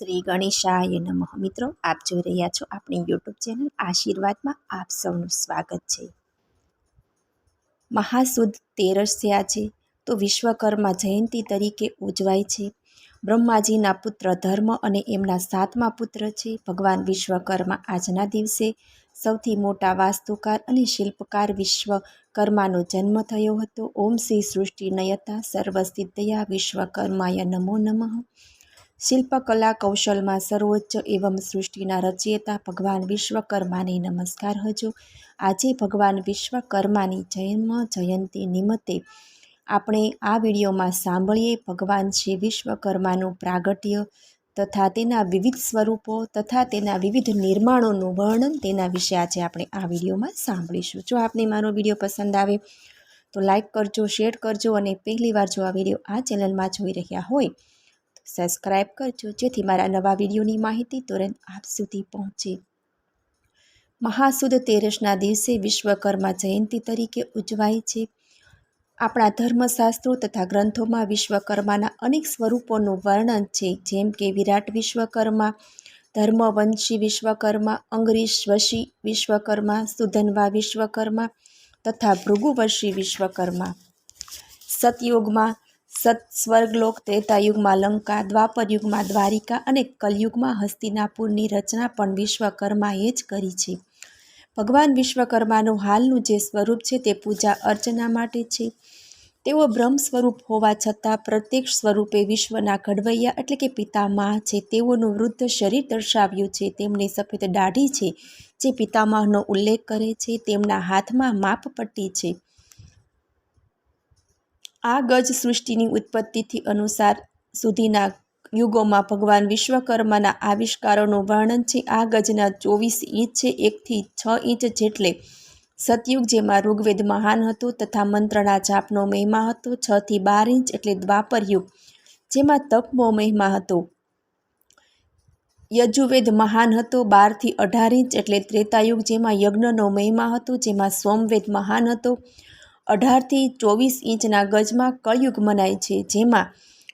શ્રી ગણેશાય નમઃ. મિત્રો, આપ જોઈ રહ્યા છો આપણી યુટ્યુબ ચેનલ આશીર્વાદમાં આપ સૌનું સ્વાગત છે. મહાસુદ તેરસ થયા છે, તો વિશ્વકર્મા જયંતિ તરીકે ઉજવાય છે. બ્રહ્માજીના પુત્ર ધર્મ અને એમના સાતમા પુત્ર છે. ભગવાન વિશ્વકર્મા આજના દિવસે સૌથી મોટા વાસ્તુકાર અને શિલ્પકાર વિશ્વકર્માનો જન્મ થયો હતો. ઓમ શ્રી સૃષ્ટિ નયતા સર્વસિદ્ધયા વિશ્વકર્માય નમો નમઃ. શિલ્પકલા કૌશલમાં સર્વોચ્ચ એવમ સૃષ્ટિના રચયિતા ભગવાન વિશ્વકર્માને નમસ્કાર હજો. આજે ભગવાન વિશ્વકર્માની જન્મ જયંતિ નિમિત્તે આપણે આ વિડીયોમાં સાંભળીએ ભગવાન શ્રી વિશ્વકર્માનું પ્રાગટ્ય તથા તેના વિવિધ સ્વરૂપો તથા તેના વિવિધ નિર્માણોનું વર્ણન તેના વિશે આજે આપણે આ વિડીયોમાં સાંભળીશું. જો આપને મારો વીડિયો પસંદ આવે તો લાઈક કરજો, શેર કરજો અને પહેલીવાર જો આ વીડિયો આ ચેનલમાં જોઈ રહ્યા હોય સબસ્ક્રાઈબ કરજો, જેથી મારા નવા વિડીયોની માહિતી તુરંત આપ સુધી પહોંચે. મહાસુદ તેરસના દિવસે વિશ્વકર્મા જયંતિ તરીકે ઉજવાય છે. આપણા ધર્મશાસ્ત્રો તથા ગ્રંથોમાં વિશ્વકર્માના અનેક સ્વરૂપોનું વર્ણન છે. જેમ કે વિરાટ વિશ્વકર્મા, ધર્મવંશી વિશ્વકર્મા અંગરીશ્વશી વિશ્વકર્મા, સુધનવા વિશ્વકર્મા તથા ભૃગુવશી વિશ્વકર્મા. સતયુગમાં સત સ્વર્ગલોક ત્રેતાયુગમાં લંકા, દ્વાપરયુગમાં દ્વારિકા અને કલયુગમાં હસ્તિનાપુરની રચના પણ વિશ્વકર્માએ જ કરી છે. ભગવાન વિશ્વકર્માનું હાલનું જે સ્વરૂપ છે તે પૂજા અર્ચના માટે છે. તેઓ બ્રહ્મ સ્વરૂપ હોવા છતાં પ્રત્યક્ષ સ્વરૂપે વિશ્વના ઘડવૈયા એટલે કે પિતામહ છે. તેઓનું વૃદ્ધ શરીર દર્શાવ્યું છે. તેમની સફેદ દાઢી છે, જે પિતામહનો ઉલ્લેખ કરે છે. તેમના હાથમાં માપપટ્ટી છે. આ ગજ સૃષ્ટિની ઉત્પત્તિથી અનુસાર સુધીના યુગોમાં ભગવાન વિશ્વકર્માના આવિષ્કારોનું વર્ણન છે. આ ગજના ચોવીસ ઇંચ છે. એકથી છ ઇંચ જેટલે સતયુગ જેમાં ઋગ્વેદ મહાન હતું તથા મંત્રના જાપનો મહિમા હતો. છથી બાર ઇંચ એટલે દ્વાપર યુગ, જેમાં તપનો મહિમા હતો. યજુર્વેદ મહાન હતો. બારથી અઢાર ઇંચ એટલે ત્રેતાયુગ, જેમાં યજ્ઞનો મહિમા હતો, જેમાં સોમવેદ મહાન હતો. અઢારથી ચોવીસ ઇંચના ગજમાં કળયુગ મનાય છે, જેમાં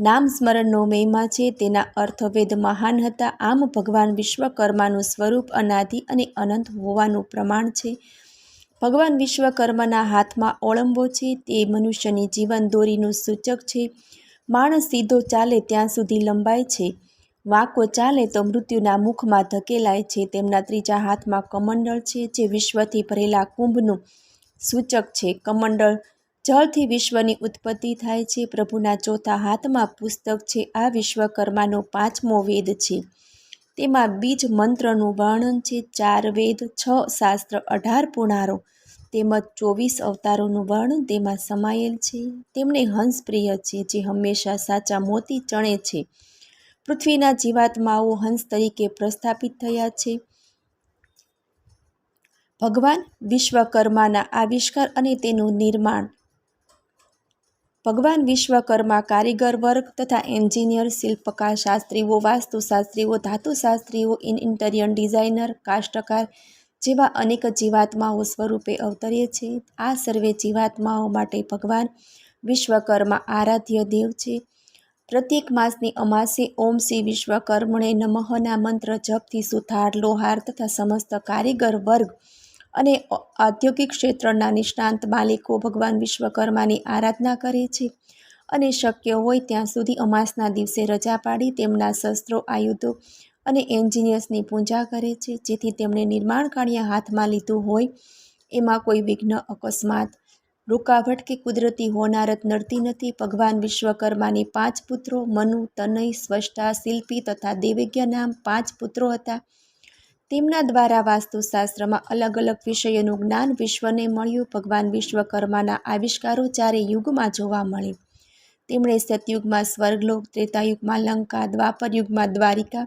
નામ સ્મરણનો મહિમા છે. તેના અર્થવેદ મહાન હતા. આમ ભગવાન વિશ્વકર્માનું સ્વરૂપ અનાદિ અને અનંત હોવાનું પ્રમાણ છે. ભગવાન વિશ્વકર્માના હાથમાં ઓળંબો છે. તે મનુષ્યની જીવન દોરીનું સૂચક છે. માણસ સીધો ચાલે ત્યાં સુધી લંબાય છે. વાંકો ચાલે તો મૃત્યુના મુખમાં ધકેલાય છે. તેમના ત્રીજા હાથમાં કમંડળ છે, જે વિશ્વથી ભરેલા કુંભનું સૂચક છે, કમંડળ, જળથી વિશ્વની ઉત્પત્તિ થાય છે. પ્રભુના ચોથા હાથમાં પુસ્તક છે. આ વિશ્વકર્માનો પાંચમો વેદ છે. તેમાં બીજ મંત્રનું વર્ણન છે. ચાર વેદ, છ શાસ્ત્ર, અઢાર પુણારો. તેમજ ચોવીસ અવતારોનું વર્ણન તેમાં સમાયેલ છે. તેમણે હંસ પ્રિય છે, જે હંમેશા સાચા મોતી ચણે છે. પૃથ્વીના જીવાત્માઓ હંસ તરીકે પ્રસ્થાપિત થયા છે. ભગવાન વિશ્વકર્માના આવિષ્કાર અને તેનું નિર્માણ. ભગવાન વિશ્વકર્મા કારીગર વર્ગ તથા એન્જિનિયર, શિલ્પકાર, શાસ્ત્રીઓ, વાસ્તુશાસ્ત્રીઓ, ધાતુશાસ્ત્રીઓ, ઇન ઇન્ટિરિયર ડિઝાઇનર, કાષ્ટકાર જેવા અનેક જીવાત્માઓ સ્વરૂપે અવતરે છે આ સર્વે જીવાત્માઓ માટે ભગવાન વિશ્વકર્મા આરાધ્ય દેવ છે. પ્રત્યેક માસની અમાસે ઓમ શ્રી વિશ્વકર્મણે નમઃના મંત્ર જપથી સુથાર, લોહાર તથા સમસ્ત કારીગર વર્ગ અને ઔદ્યોગિક ક્ષેત્રના નિષ્ણાંત માલિકો ભગવાન વિશ્વકર્માની આરાધના કરે છે. અને શક્ય હોય ત્યાં સુધી અમાસના દિવસે રજા પાડી તેમના શસ્ત્રો, આયુધો અને એન્જિનિયર્સની પૂજા કરે છે. જેથી તેમણે નિર્માણ કાર્ય હાથમાં લીધું હોય, એમાં કોઈ વિઘ્ન, અકસ્માત, રૂકાવટ કે કુદરતી હોનારત નડતી નથી. ભગવાન વિશ્વકર્માની પાંચ પુત્રો, મનુ, તનય સ્વષ્ટા શિલ્પી તથા દેવજ્ઞ નામ પાંચ પુત્રો હતા. તેમના દ્વારા વાસ્તુશાસ્ત્રમાં અલગ અલગ વિષયોનું જ્ઞાન વિશ્વને મળ્યું. ભગવાન વિશ્વકર્માના આવિષ્કારો ચારે યુગમાં જોવા મળે. તેમણે સતયુગમાં સ્વર્ગલોક, ત્રેતાયુગમાં લંકા દ્વાપર યુગમાં દ્વારિકા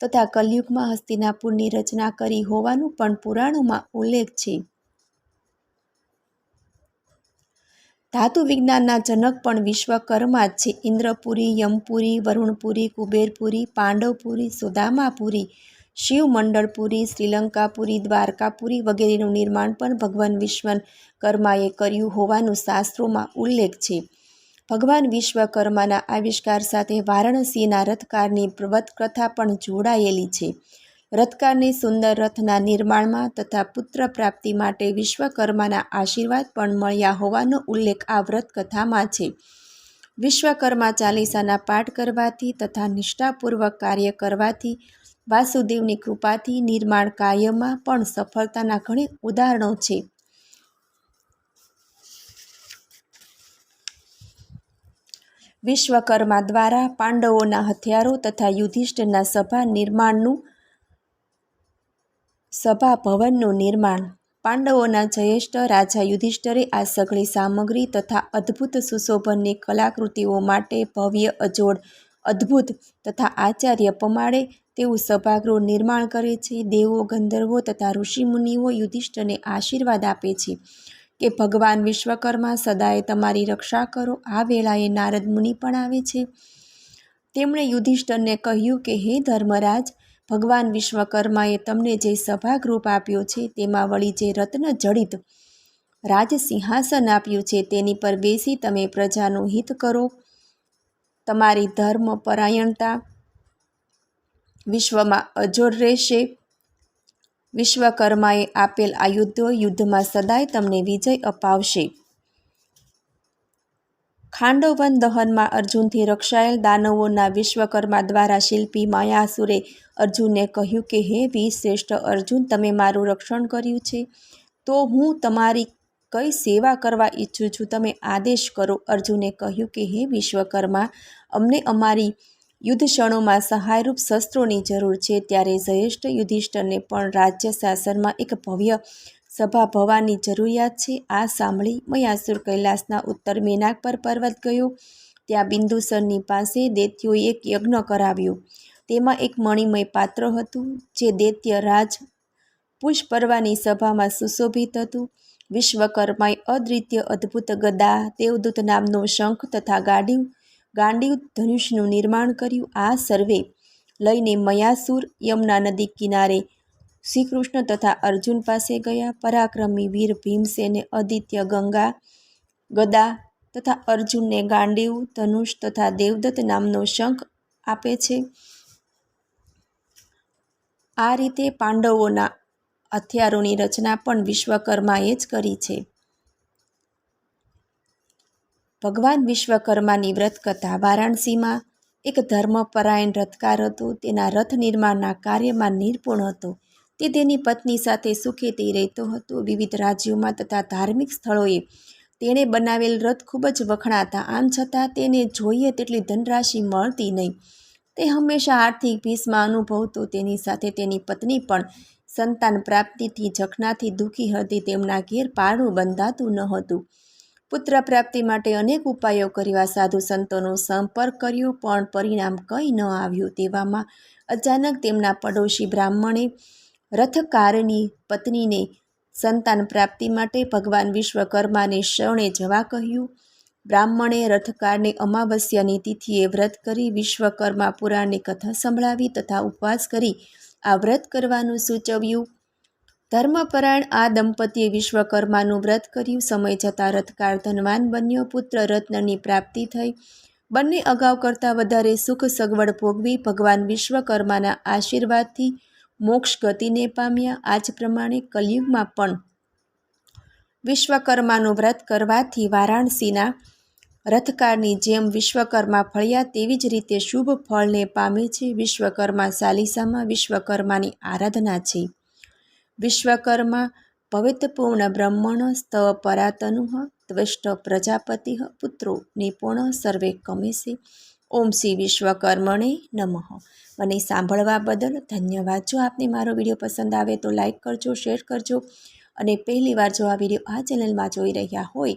તથા કલયુગમાં હસ્તિનાપુરની રચના કરી હોવાનું પણ પુરાણોમાં ઉલ્લેખ છે. ધાતુ વિજ્ઞાનના જનક પણ વિશ્વકર્મા જ છે. ઇન્દ્રપુરી, યમપુરી, વરુણપુરી, કુબેરપુરી, પાંડવપુરી, સુદામાપુરી શિવમંડળપુરી, શ્રીલંકાપુરી, દ્વારકાપુરી વગેરેનું નિર્માણ પણ ભગવાન વિશ્વકર્માએ કર્યું હોવાનું શાસ્ત્રોમાં ઉલ્લેખ છે. ભગવાન વિશ્વકર્માના આવિષ્કાર સાથે વારાણસીના રથકારની વ્રતકથા પણ જોડાયેલી છે. રથકારની સુંદર રથના નિર્માણમાં તથા પુત્ર પ્રાપ્તિ માટે વિશ્વકર્માના આશીર્વાદ પણ મળ્યા હોવાનો ઉલ્લેખ આ વ્રતકથામાં છે. વિશ્વકર્મા ચાલીસાના પાઠ કરવાથી તથા નિષ્ઠાપૂર્વક કાર્ય કરવાથી વાસુદેવની કૃપાથી નિર્માણ કાર્યમાં પણ સફળતાના ઘણી ઉદાહરણો છે. વિશ્વકર્મા દ્વારા પાંડવોના હથિયારો તથા યુધિષ્ઠિરના સભા નિર્માણનું સભા ભવનનું નિર્માણ. પાંડવોના જયેષ્ઠ રાજા યુધિષ્ઠરે આ સઘળી સામગ્રી તથા અદ્ભુત સુશોભનની કલાકૃતિઓ માટે ભવ્ય અજોડ અદ્ભુત તથા આચાર્ય પમાડે તેવું સભાગૃહ નિર્માણ કરે છે. દેવો, ગંધર્વો તથા ઋષિમુનિઓ યુધિષ્ઠને આશીર્વાદ આપે છે કે ભગવાન વિશ્વકર્મા સદાય તમારી રક્ષા કરો. આ વેળાએ નારદ મુનિ પણ આવે છે. તેમણે યુધિષ્ઠરને કહ્યું કે, હે ધર્મરાજ, ભગવાન વિશ્વકર્માએ તમને જે સભાગૃપ આપ્યો છે તેમાં વળી જે રત્ન જડિત રાજ સિંહાસન આપ્યું છે તેની પર બેસી તમે પ્રજાનું હિત કરો. તમારી ધર્મ પરાયણતા વિશ્વમાં અજોડ રહેશે. વિશ્વકર્માએ આપેલ આ યુદ્ધો યુદ્ધમાં સદાય તમને વિજય અપાવશે. ખાંડવવન દહનમાં અર્જુનથી રક્ષાયેલ દાનવોના વિશ્વકર્મા દ્વારા શિલ્પી માયાસુરે અર્જુનને કહ્યું કે, હે વીર શ્રેષ્ઠ અર્જુન, તમે મારું રક્ષણ કર્યું છે. તો હું તમારી કઈ સેવા કરવા ઈચ્છું છું તમે આદેશ કરો. અર્જુને કહ્યું કે, હે વિશ્વકર્મા, અમને અમારી યુદ્ધ ક્ષણોમાં સહાયરૂપ શસ્ત્રોની જરૂર છે. ત્યારે જ્યેષ્ઠ યુધિષ્ઠરને પણ રાજ્ય શાસનમાં એક ભવ્ય સભા ભવાની જરૂરિયાત છે. આ સાંભળી મયાસુર કૈલાસના ઉત્તર મેનાક પર પર્વત ગયો. ત્યાં બિંદુસરની પાસે દૈત્યોએ એક યજ્ઞ કરાવ્યો. તેમાં એક મણિમય પાત્ર હતું, જે દૈત્ય રાજ પુષ્પર્વાની સભામાં સુશોભિત હતું. વિશ્વકર્માએ અદ્વિતીય અદ્ભુત ગદા, દેવદૂત નામનો શંખ તથા ગાડી ગાંડીવ ધનુષનું નિર્માણ કર્યું. આ સર્વે લઈને મયાસુર યમુના નદી કિનારે શ્રીકૃષ્ણ તથા અર્જુન પાસે ગયા. પરાક્રમી વીર ભીમસેને અદિત્ય ગંગા, ગદા તથા અર્જુનને ગાંડીવ, ધનુષ તથા દેવદત્ત નામનો શંખ આપે છે. આ રીતે પાંડવોના હથિયારોની રચના પણ વિશ્વકર્માએ જ કરી છે. ભગવાન વિશ્વકર્માની વ્રતકથા વારાણસીમાં એક ધર્મપરાયણ રથકાર હતો. તેના રથ નિર્માણના કાર્યમાં નિર્પુણ હતો. તે તેની પત્ની સાથે સુખેથી રહેતો હતો. વિવિધ રાજ્યોમાં તથા ધાર્મિક સ્થળોએ તેણે બનાવેલ રથ ખૂબ જ વખણાતા. આમ છતાં તેને જોઈએ તેટલી ધનરાશિ મળતી નહીં. તે હંમેશા આર્થિક ભીસમાં અનુભવતો, તેની સાથે તેની પત્ની પણ સંતાન પ્રાપ્તિથી, જખનાથી દુઃખી હતી, તેમના ઘેર પારણું બંધાતું ન હતું. પુત્ર પ્રાપ્તિ માટે અનેક ઉપાયો કર્યા, સાધુ સંતોનો સંપર્ક કર્યો, પણ પરિણામ કંઈ ન આવ્યું. તેવામાં અચાનક તેમના પડોશી બ્રાહ્મણે રથકારની પત્નીને સંતાન પ્રાપ્તિ માટે ભગવાન વિશ્વકર્માને શરણે જવા કહ્યું. બ્રાહ્મણે રથકારને અમાવસ્યાની તિથિએ વ્રત કરી વિશ્વકર્મા પુરાણની કથા સંભળાવી તથા ઉપવાસ કરી આ વ્રત કરવાનું સૂચવ્યું. ધર્મપરાયણ આ દંપતીએ વિશ્વકર્માનું વ્રત કર્યું. સમય જતાં રથકાર ધનવાન બન્યો. પુત્ર રત્નની પ્રાપ્તિ થઈ. બંને અગાઉ કરતાં વધારે સુખ સગવડ ભોગવી ભગવાન વિશ્વકર્માના આશીર્વાદથી મોક્ષ ગતિને પામ્યા. આ જ પ્રમાણે કલયુગમાં પણ વિશ્વકર્માનું વ્રત કરવાથી વારાણસીના રથકારની જેમ વિશ્વકર્મા ફળ્યા તેવી જ રીતે શુભ ફળને પામે છે. વિશ્વકર્મા સાલિસામાં વિશ્વકર્માની આરાધના છે. વિશ્વકર્મા ભવિતપૂર્ણ બ્રહ્મણ સ્તવ પરાતનુ ત્વષ્ટ પ્રજાપતિ પુત્રો નિપુણ સર્વે કમેશે ઓમ શ્રી વિશ્વકર્મણે નમઃ. મને સાંભળવા બદલ ધન્યવાદ. જો આપને મારો વીડિયો પસંદ આવે તો લાઇક કરજો, શેર કરજો અને પહેલીવાર જો આ વીડિયો આ ચેનલમાં જોઈ રહ્યા હોય